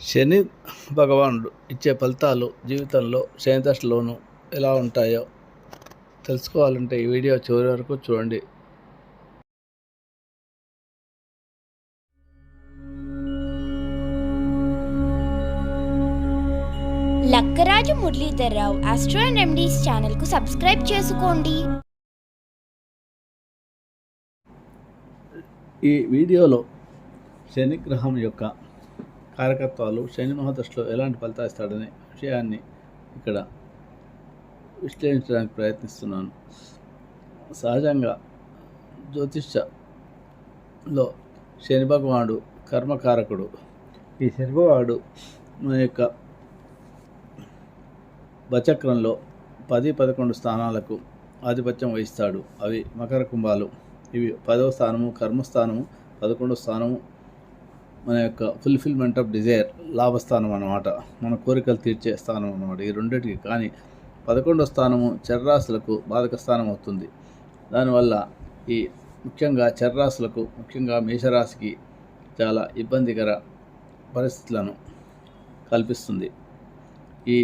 శని భగవానుడు ఇచ్చే ఫలితాలు జీవితంలో శని దశలోను ఎలా ఉంటాయో తెలుసుకోవాలంటే ఈ వీడియో చివరి వరకు చూడండి. లక్కరాజు మురళీధర్రావు ఆస్ట్రో రెమెడీస్ ఛానల్కు సబ్స్క్రైబ్ చేసుకోండి. ఈ వీడియోలో శని గ్రహం యొక్క కారకత్వాలు శని మహాదశలో ఎలాంటి ఫలితాలు ఇస్తాడనే విషయాన్ని ఇక్కడ విశ్లేషించడానికి ప్రయత్నిస్తున్నాను. సహజంగా జ్యోతిష్యలో శని భగవానుడు కర్మకారకుడు. ఈ శని భగవాడు మన యొక్క బచక్రంలో పది పదకొండు స్థానాలకు ఆధిపత్యం వహిస్తాడు. అవి మకర కుంభాలు. ఇవి పదవ స్థానము కర్మస్థానము పదకొండవ స్థానము మన యొక్క ఫుల్ఫిల్మెంట్ ఆఫ్ డిజైర్ లాభస్థానం అన్నమాట. మన కోరికలు తీర్చే స్థానం అన్నమాట. ఈ రెండింటికి కానీ పదకొండో స్థానము చర్రాసులకు బాధక స్థానం అవుతుంది. దానివల్ల ఈ ముఖ్యంగా చర్రాసులకు ముఖ్యంగా మేషరాశికి చాలా ఇబ్బందికర పరిస్థితులను కల్పిస్తుంది. ఈ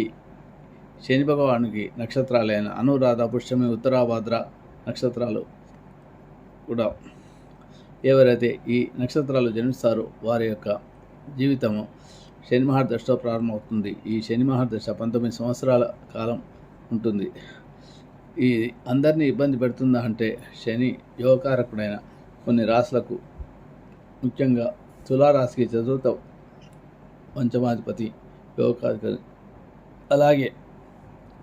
శని భగవానికి నక్షత్రాలైన అనురాధ పుష్యమి ఉత్తరాభాద్ర నక్షత్రాలు కూడా ఎవరైతే ఈ నక్షత్రాలు జన్మిస్తారో వారి యొక్క జీవితము శని మహాదశతో ప్రారంభమవుతుంది. ఈ శని మహాదశ పంతొమ్మిది సంవత్సరాల కాలం ఉంటుంది. ఈ అందరినీ ఇబ్బంది పెడుతుందా అంటే శని యోగకారకుడైన కొన్ని రాశులకు ముఖ్యంగా తులారాశికి చతుర్థ పంచమాధిపతి యోగాధిపతి అలాగే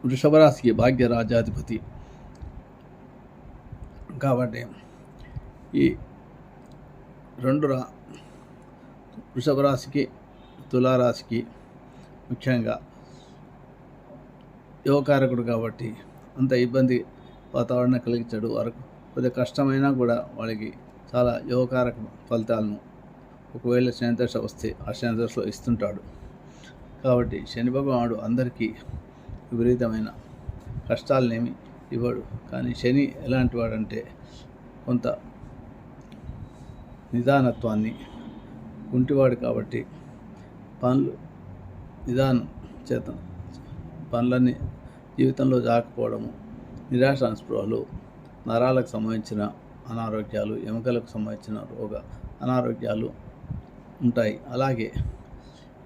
వృషభ రాశికి భాగ్య రాజాధిపతి కాబట్టి ఈ రెండు రా వృషభ రాశికి తులారాశికి ముఖ్యంగా యువకారకుడు కాబట్టి అంత ఇబ్బంది వాతావరణం కలిగించడు. వరకు కొద్దిగా కష్టమైనా కూడా వాళ్ళకి చాలా యువకారక ఫలితాలను ఒకవేళ శనిదశ వస్తే ఆ శనిదశలో ఇస్తుంటాడు. కాబట్టి శని భగవానుడు అందరికీ విపరీతమైన కష్టాలనేమి ఇవ్వడు. కానీ శని ఎలాంటి వాడంటే కొంత నిదానత్వాన్ని. కుంటివాడు కాబట్టి పనులు నిదానం చేత పనులన్నీ జీవితంలో జాకపోవడము నిరాశ స్పృహలు నరాలకు సంబంధించిన అనారోగ్యాలు ఎముకలకు సంబంధించిన రోగ అనారోగ్యాలు ఉంటాయి. అలాగే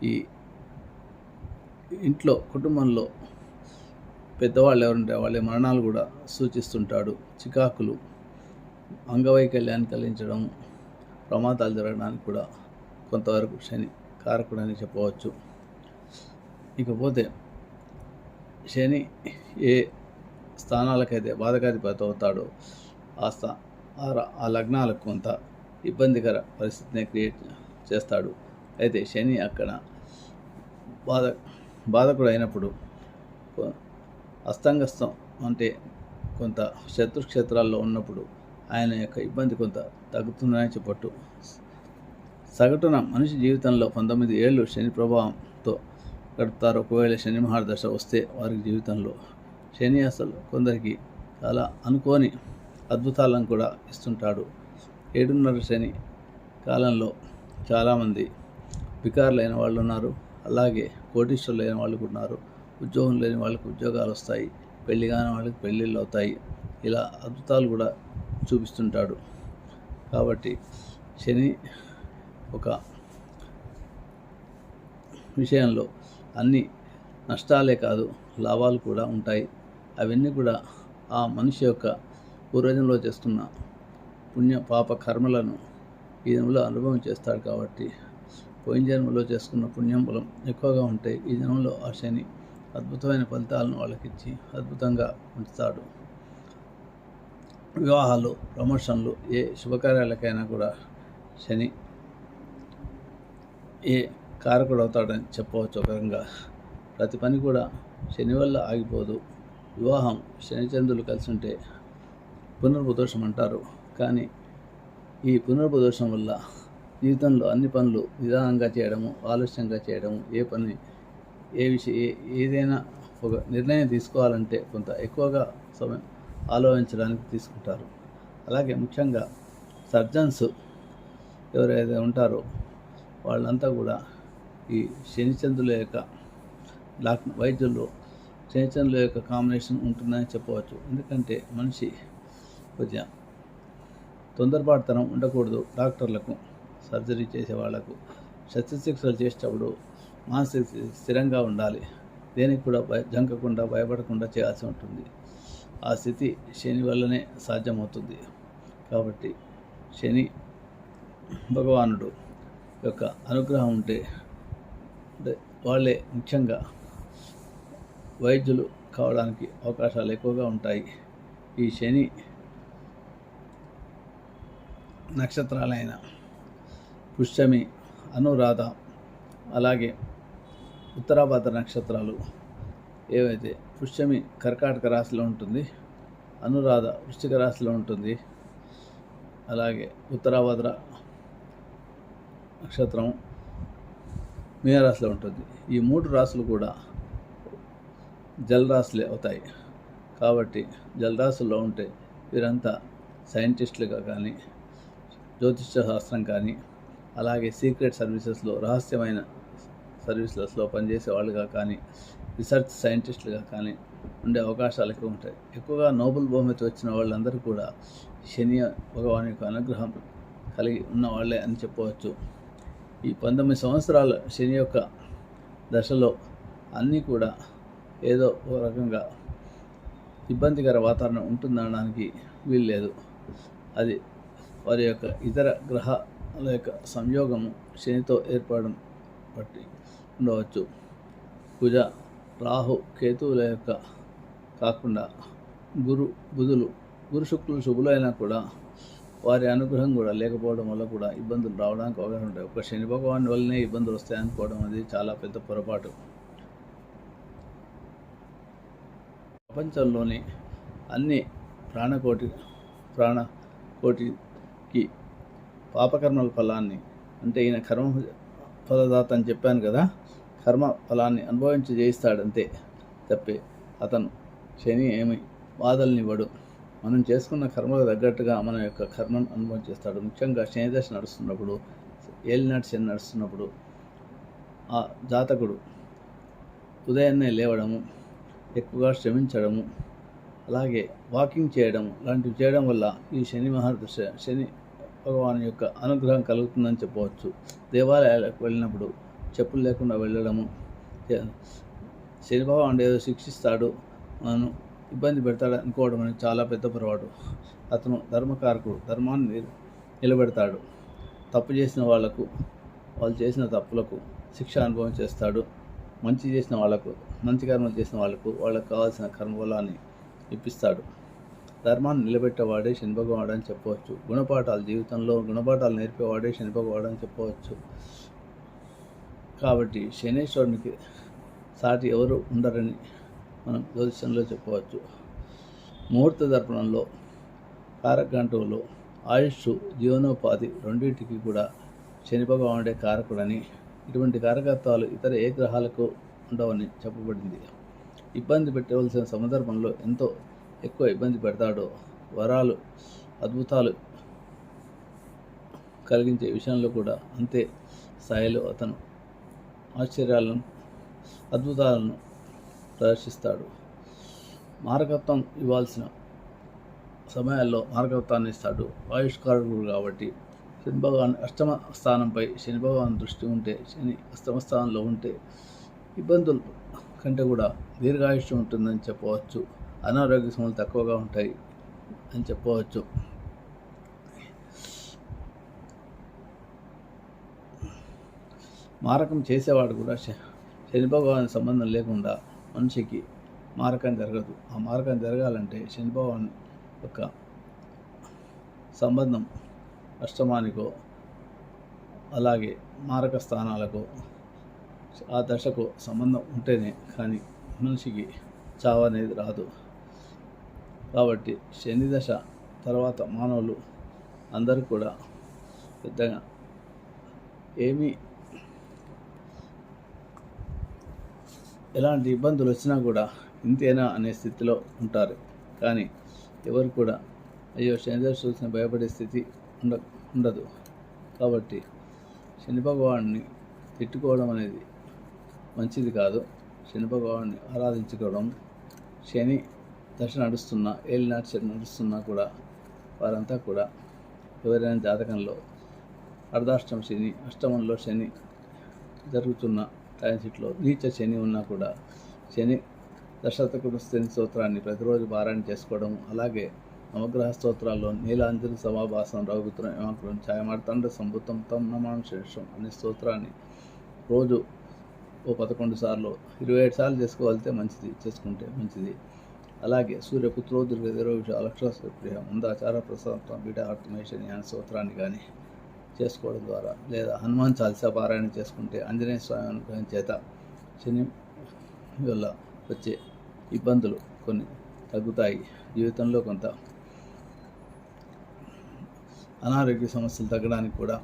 ఈ ఇంట్లో కుటుంబంలో పెద్దవాళ్ళు ఎవరుంటే వాళ్ళ మరణాలు కూడా సూచిస్తుంటాడు. చికాకులు అంగవైకల్యాన్ని కలిగించడం ప్రమాదాలు జరగడానికి కూడా కొంతవరకు శని కారకుడని చెప్పవచ్చు. ఇకపోతే శని ఏ స్థానాలకైతే బాధకాధిపతి అవుతాడో ఆ స్థా ఆ లగ్నాలకు కొంత ఇబ్బందికర పరిస్థితిని క్రియేట్ చేస్తాడు. అయితే శని అక్కడ బాధ బాధకుడు అయినప్పుడు అస్తంగస్తం అంటే కొంత శత్రుక్షేత్రాల్లో ఉన్నప్పుడు ఆయన యొక్క ఇబ్బంది కొంత తగ్గుతుందని చెప్పట్టు. సగటున మనిషి జీవితంలో పంతొమ్మిది ఏళ్ళు శని ప్రభావంతో గడుపుతారు. ఒకవేళ శని మహాదశ వస్తే వారి జీవితంలో శని అసలు కొందరికి చాలా అనుకోని అద్భుతాలను కూడా ఇస్తుంటాడు. ఏడున్నర శని కాలంలో చాలామంది వికారులైన వాళ్ళు ఉన్నారు. అలాగే కోటీశ్వరులు లేని వాళ్ళు కూడా ఉన్నారు. ఉద్యోగం లేని వాళ్ళకి ఉద్యోగాలు వస్తాయి. పెళ్ళి కాని వాళ్ళకి పెళ్ళిళ్ళు అవుతాయి. ఇలా అద్భుతాలు కూడా చూపిస్తుంటాడు. కాబట్టి శని ఒక విషయంలో అన్ని నష్టాలే కాదు లాభాలు కూడా ఉంటాయి. అవన్నీ కూడా ఆ మనిషి యొక్క పూర్వజంలో చేస్తున్న పుణ్య పాప కర్మలను ఈ జన్మలో అనుభవం చేస్తాడు కాబట్టి పోయిన జన్మలో చేసుకున్న పుణ్యం బలం ఎక్కువగా ఉంటాయి ఈ జన్మలో ఆ శని అద్భుతమైన ఫలితాలను వాళ్ళకిచ్చి అద్భుతంగా ఉంచుతాడు. వివాహాలు ప్రమోషన్లు ఏ శుభకార్యాలకైనా కూడా శని ఏ కారకుడు అవుతాడని చెప్పవచ్చు ఒక రకంగా. ప్రతి పని కూడా శని వల్ల ఆగిపోదు. వివాహం శనిచంద్రులు కలిసి ఉంటే పునర్భదోషం అంటారు. కానీ ఈ పునర్భదోషం వల్ల జీవితంలో అన్ని పనులు నిదానంగా చేయడము ఆలస్యంగా చేయడము ఏ పని ఏ విషయం ఏ ఏదైనా ఒక నిర్ణయం తీసుకోవాలంటే కొంత ఎక్కువగా సమయం ఆలోచించడానికి తీసుకుంటారు. అలాగే ముఖ్యంగా సర్జన్స్ ఎవరైతే ఉంటారో వాళ్ళంతా కూడా ఈ శనిచంద్రుల యొక్క డాక్ వైద్యుల్లో శనిచంద్రుల యొక్క కాంబినేషన్ ఉంటుందని చెప్పవచ్చు. ఎందుకంటే మనిషి కొద్దిగా తొందరపాటుతనం ఉండకూడదు డాక్టర్లకు సర్జరీ చేసే వాళ్ళకు. శస్త్రచికిత్సలు చేసేటప్పుడు మానసిక స్థిరంగా ఉండాలి. దేనికి కూడా భయ జంకకుండా భయపడకుండా చేయాల్సి ఉంటుంది. ఆ స్థితి శని వల్లనే సాధ్యమవుతుంది. కాబట్టి శని భగవానుడు యొక్క అనుగ్రహం ఉంటే వాళ్ళే ముఖ్యంగా వైద్యులు కావడానికి అవకాశాలు ఎక్కువగా ఉంటాయి. ఈ శని నక్షత్రాలైన పుష్యమి అనురాధ అలాగే ఉత్తరాభద్ర నక్షత్రాలు ఏవైతే పుష్యమి కర్కాటక రాశిలో ఉంటుంది. అనురాధ వృశ్చిక రాశిలో ఉంటుంది. అలాగే ఉత్తరాభద్ర నక్షత్రం మీనరాశిలో ఉంటుంది. ఈ మూడు రాశులు కూడా జలరాశులే అవుతాయి. కాబట్టి జలరాశుల్లో ఉంటే వీరంతా సైంటిస్టులుగా కానీ జ్యోతిష్య శాస్త్రం కానీ అలాగే సీక్రెట్ సర్వీసెస్లో రహస్యమైన సర్వీసెస్లో పనిచేసే వాళ్ళుగా కానీ రీసెర్చ్ సైంటిస్టులుగా కానీ ఉండే అవకాశాలు ఎక్కువ ఉంటాయి. ఎక్కువగా నోబెల్ బహుమతి వచ్చిన వాళ్ళందరూ కూడా శని భగవాన్ యొక్క అనుగ్రహం కలిగి ఉన్న వాళ్ళే అని చెప్పవచ్చు. ఈ పంతొమ్మిది సంవత్సరాల శని యొక్క దశలో అన్నీ కూడా ఏదో ఒక రకంగా ఇబ్బందికర వాతావరణం ఉంటుందనడానికి వీల్లేదు. అది వారి యొక్క ఇతర గ్రహాల యొక్క సంయోగము శనితో ఏర్పడడం బట్టి ఉండవచ్చు. కుజ రాహు కేతువుల యొక్క కాకుండా గురు బుధులు గురు శుక్రులు శుభులైనా కూడా వారి అనుగ్రహం కూడా లేకపోవడం వల్ల కూడా ఇబ్బందులు రావడానికి అవకాశం ఉంటాయి. ఒక శని భగవాన్ వల్లనే ఇబ్బందులు వస్తాయనుకోవడం అనేది చాలా పెద్ద పొరపాటు. ప్రపంచంలోని అన్ని ప్రాణకోటి ప్రాణకోటికి పాపకర్మల ఫలాన్ని అంటే ఈయన కర్మ ఫలదాత అని చెప్పాను కదా కర్మ ఫలాన్ని అనుభవించి జయిస్తాడంతే తప్పే. అతను శని ఏమి బాధల్నివ్వడు. మనం చేసుకున్న కర్మకు తగ్గట్టుగా మన యొక్క కర్మను అనుభవించేస్తాడు ముఖ్యంగా శనిదశ నడుస్తున్నప్పుడు ఏలినాటి శని నడుస్తున్నప్పుడు ఆ జాతకుడు ఉదయాన్నే లేవడము ఎక్కువగా శ్రమించడము అలాగే వాకింగ్ చేయడం లాంటివి చేయడం వల్ల ఈ శని మహర్దశ శని భగవాన్ యొక్క అనుగ్రహం కలుగుతుందని చెప్పవచ్చు. దేవాలయాలకు వెళ్ళినప్పుడు చెప్పులు లేకుండా వెళ్ళడము. శనిభావ అంటే ఏదో శిక్షిస్తాడు మనం ఇబ్బంది పెడతాడు అనుకోవడం అనేది చాలా పెద్ద పొరపాటు. అతను ధర్మకారకుడు ధర్మాన్ని నిలబెడతాడు. తప్పు చేసిన వాళ్ళకు వాళ్ళు చేసిన తప్పులకు శిక్ష అనుభవం చేస్తాడు. మంచి చేసిన వాళ్ళకు మంచి కర్మలు చేసిన వాళ్ళకు వాళ్ళకు కావాల్సిన కర్మఫలాన్ని ఇప్పిస్తాడు. ధర్మాన్ని నిలబెట్టేవాడే శనిభగవాడు అని చెప్పవచ్చు. గుణపాఠాలు జీవితంలో గుణపాఠాలు నేర్పేవాడే శనిభగవాడు అని చెప్పవచ్చు. కాబట్టి శనేశ్వరునికి సాటి ఎవరు ఉండరని మనం జ్యోతిషంలో చెప్పవచ్చు. ముహూర్త దర్పణంలో కారకంఠంలో ఆయుష్ జీవనోపాధి రెండింటికి కూడా శని భగవానుడే కారకుడని ఇటువంటి కారకత్వాలు ఇతర ఏ గ్రహాలకు ఉండవని చెప్పబడింది. ఇబ్బంది పెట్టవలసిన సందర్భంలో ఎంతో ఎక్కువ ఇబ్బంది పెడతాడో వరాలు అద్భుతాలు కలిగించే విషయంలో కూడా అంతే స్థాయిలో అతను ఆశ్చర్యాలను అద్భుతాలను ప్రదర్శిస్తాడు. మారకత్వం ఇవ్వాల్సిన సమయాల్లో మారకత్వాన్ని ఇస్తాడు. ఆయుష్కారకుడు కాబట్టి శని భగవాన్ అష్టమ స్థానంపై శని భగవాన్ దృష్టి ఉంటే శని అష్టమ స్థానంలో ఉంటే ఇబ్బందులు కంటే కూడా దీర్ఘాయుష్యం ఉంటుందని చెప్పవచ్చు. అనారోగ్య సమస్యలు తక్కువగా ఉంటాయి అని చెప్పవచ్చు. మారకం చేసేవాడు కూడా శ- శని భగవాన్ సంబంధం లేకుండా మనిషికి మారకం జరగదు. ఆ మారకం జరగాలంటే శని భగవాన్ యొక్క సంబంధం అష్టమానికో అలాగే మారక స్థానాలకు ఆ దశకు సంబంధం ఉంటేనే కానీ మనిషికి చావు అనేది రాదు. కాబట్టి శని దశ తర్వాత మానవులు అందరూ కూడా పెద్దగా ఏమీ ఎలాంటి ఇబ్బందులు వచ్చినా కూడా ఇంతేనా అనే స్థితిలో ఉంటారు. కానీ ఎవరు కూడా అయ్యో శనిదేవ చూసిన భయపడే స్థితి ఉండ ఉండదు. కాబట్టి శని భగవాన్ని తిట్టుకోవడం అనేది మంచిది కాదు. శని భగవాన్ని ఆరాధించుకోవడం శని దశ నడుస్తున్నా ఏలినాటి శని నడుస్తున్నా కూడా వారంతా కూడా ఎవరైనా జాతకంలో అర్ధాష్టమ శని అష్టమంలో శని జరుగుతున్న ట్రాన్సిట్లో నీచ శని ఉన్నా కూడా శని దశతకుడు శని స్తోత్రాన్ని ప్రతిరోజు పారాయణ చేసుకోవడం అలాగే నవగ్రహ స్తోత్రాల్లో నీలాంజలి సమాభాసం రఘుపుత్రం ఏమాకులం ఛాయమార్తండ సంభుతం తమ్ నమాం శేషం అనే స్తోత్రాన్ని రోజు ఓ పదకొండు సార్లు ఇరవై ఏడు సార్లు చేసుకోవాలితే మంచిది చేసుకుంటే మంచిది. అలాగే సూర్యపుత్రో దుర్గదిరో అలక్ష ప్రియ ముందాచార ప్రసాదం బీడార్తమేషని అనే స్తోత్రాన్ని కానీ చేసుకోవడం ద్వారా లేదా హనుమాన్ చాలీసా పారాయణ చేసుకుంటే ఆంజనేయ స్వామి అనుగ్రహం చేత శని వల్ల వచ్చే ఇబ్బందులు కొన్ని తగ్గుతాయి. జీవితంలో కొంత అనారోగ్య సమస్యలు తగ్గడానికి కూడా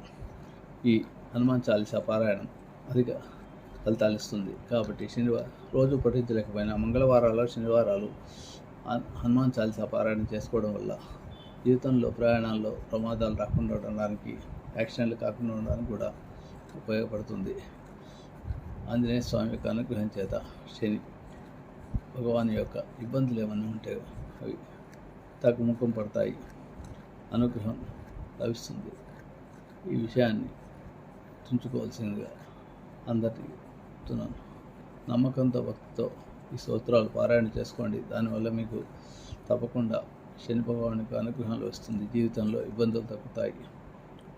ఈ హనుమాన్ చాలీసా పారాయణం అధిక ఫలితాలు ఇస్తుంది. కాబట్టి శనివారం రోజు పఠించలేకపోయినా మంగళవారాలు శనివారాలు హన్- హనుమాన్ చాలీసా పారాయణం చేసుకోవడం వల్ల జీవితంలో ప్రయాణాల్లో ప్రమాదాలు రాకుండా ఉండడానికి యాక్సిడెంట్లు కాకుండా ఉండడానికి కూడా ఉపయోగపడుతుంది. ఆంజనేయ స్వామి యొక్క అనుగ్రహం చేత శని భగవాన్ యొక్క ఇబ్బందులు ఏమైనా ఉంటే అవి తగ్గుముఖం పడతాయి. అనుగ్రహం లభిస్తుంది. ఈ విషయాన్ని తుంచుకోవాల్సిందిగా అందరికీ చెప్తున్నాను. నమ్మకంతో భక్తితో ఈ స్తోత్రాలు పారాయణ చేసుకోండి. దానివల్ల మీకు తప్పకుండా శని భగవానికి అనుగ్రహాలు వస్తుంది. జీవితంలో ఇబ్బందులు తగ్గుతాయి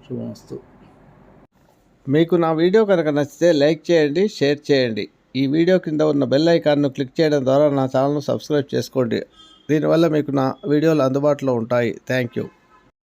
శుభమస్తు. మీకు నా వీడియో కనుక నచ్చితే లైక్ చేయండి షేర్ చేయండి. ఈ వీడియో కింద ఉన్న బెల్ ఐకాన్ను క్లిక్ చేయడం ద్వారా నా ఛానల్ను సబ్స్క్రైబ్ చేసుకోండి. దీనివల్ల మీకు నా వీడియోలు అందుబాటులో ఉంటాయి. Thank you.